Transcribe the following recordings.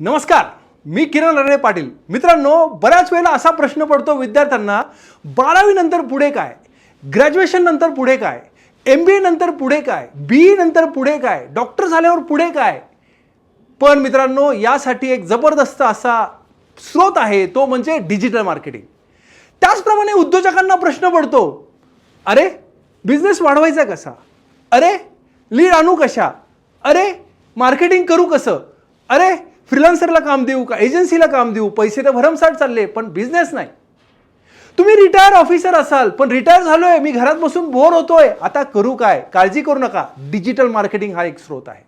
नमस्कार मी किरण नरळे पाटील. मित्रांनो बऱ्याच वेळेला असा प्रश्न पडतो विद्यार्थ्यांना बारावी नंतर पुढे काय? ग्रॅज्युएशन नंतर पुढे काय? एम बी ए नंतर पुढे काय? बी नंतर पुढे काय? डॉक्टर झाल्यावर पुढे काय? पण मित्रांनो यासाठी एक जबरदस्त असा स्रोत आहे तो म्हणजे डिजिटल मार्केटिंग. त्याचप्रमाणे उद्योजकांना प्रश्न पडतो अरे बिझनेस वाढवायचा कसा? अरे लीड आणू कशा? अरे मार्केटिंग करू कसं? अरे फ्रीलान्सरला काम देऊ का? एजन्सीला काम देऊ? पैसे तर भरमसाठ चालले पण बिझनेस नाही. तुम्ही रिटायर ऑफिसर असाल पण रिटायर झालोय मी घरात बसून बोर होतोय. आता करू काय? काळजी करू नका. डिजिटल मार्केटिंग हा एक स्रोत आहे.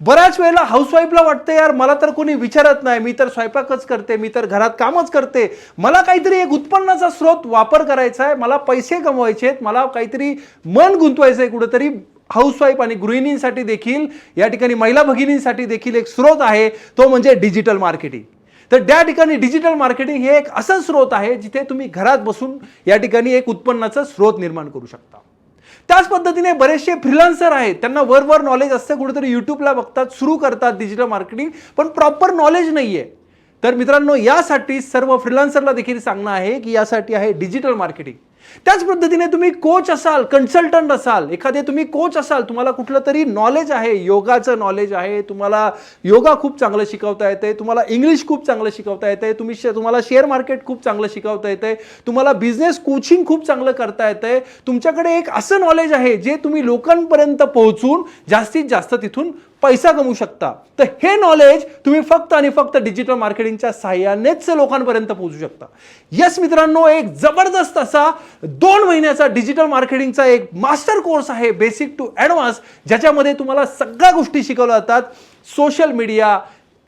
बऱ्याच वेळेला हाऊसवाईफला वाटतं यार मला तर कोणी विचारत नाही. मी तर स्वयंपाकच करते मी तर घरात कामच करते. मला काहीतरी एक उत्पन्नाचा स्रोत वापर करायचा आहे मला पैसे कमवायचे आहेत मला काहीतरी मन गुंतवायचं आहे कुठंतरी. हाऊसवाईफ आणि गृहिणींसाठी देखील या ठिकाणी महिला भगिनींसाठी देखील एक स्रोत आहे तो म्हणजे डिजिटल मार्केटिंग तर त्या ठिकाणी डिजिटल मार्केटिंग हे एक असं स्रोत आहे जिथे तुम्ही घरात बसून या ठिकाणी एक उत्पन्नाचा स्रोत निर्माण करू शकता. त्याच पद्धतीने बरेचसे फ्रीलान्सर आहेत त्यांना वर वर नॉलेज असतं कुठेतरी यूट्यूबला बघतात सुरू करतात डिजिटल मार्केटिंग पण प्रॉपर नॉलेज नाही आहे तर मित्रांनो यासाठी सर्व फ्रीलान्सरला देखील सांगणं आहे की यासाठी आहे डिजिटल मार्केटिंग त्याच पद्धतीने तुम्ही कोच असाल कन्सल्टंट असाल एखादे तुम्ही कोच असाल तुम्हाला कुठलं तरी नॉलेज आहे योगाचं नॉलेज आहे तुम्हाला योगा खूप चांगलं शिकवता येते तुम्हाला इंग्लिश खूप चांगलं शिकवता येते तुम्ही शे- तुम्हाला शेअर मार्केट खूप चांगलं शिकवता येते तुम्हाला बिझनेस कोचिंग खूप चांगलं करता येते तुमच्याकडे एक असं नॉलेज आहे जे तुम्ही लोकांपर्यंत पोहोचून जास्तीत जास्त तिथून पैसा कमवू शकता. तर हे नॉलेज तुम्ही फक्त आणि फक्त डिजिटल मार्केटिंगच्या सहाय्यानेच लोकांपर्यंत पोहोचू शकता. यस मित्रांनो एक जबरदस्त असा दोन महिन्याचा डिजिटल मार्केटिंगचा एक मास्टर कोर्स आहे बेसिक टू ॲडव्हान्स ज्याच्यामध्ये तुम्हाला सगळ्या गोष्टी शिकवल्या जातात. Social media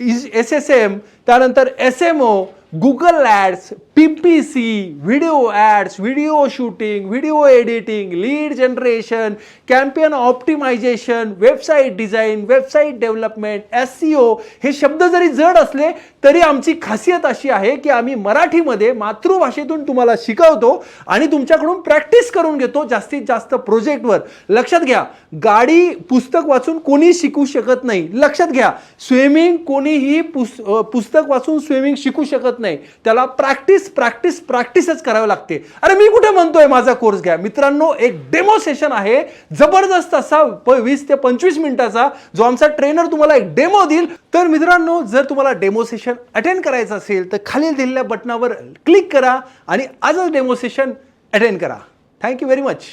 is S S M त्यानंतर S M O Google ads P P C video ads video shooting video editing lead generation campaign optimisation website design website development S C O हे शब्द जरी जड असले तरी आमची खासियत अशी आहे की आम्ही मराठीमध्ये मातृभाषेतून तुम्हाला शिकवतो आणि तुमच्याकडून प्रॅक्टिस करून घेतो जास्तीत जास्त प्रोजेक्टवर. लक्षात घ्या गाडी पुस्तक वाचून कोणी शिकू शकत नाही. लक्षात घ्या स्विमिंग कोणीही पुस पुस्तक वाचून स्विमिंग शिकू शकत नाही. त्याला प्रॅक्टिस प्रॅक्टिस प्रॅक्टिसच करावी लागते. अरे मी कुठे म्हणतोय माझा कोर्स घ्या? मित्रांनो एक डेमो सेशन आहे. जबरदस्त असा वीस ते पंचवीस मिनिटाचा जो आमचा ट्रेनर तुम्हाला एक डेमो देईल. तर मित्रांनो जर तुम्हाला डेमो सेशन अटेंड करायचं असेल तर खालील दिलेल्या बटनावर क्लिक करा आणि आजच डेमो सेशन अटेंड करा. Thank you very much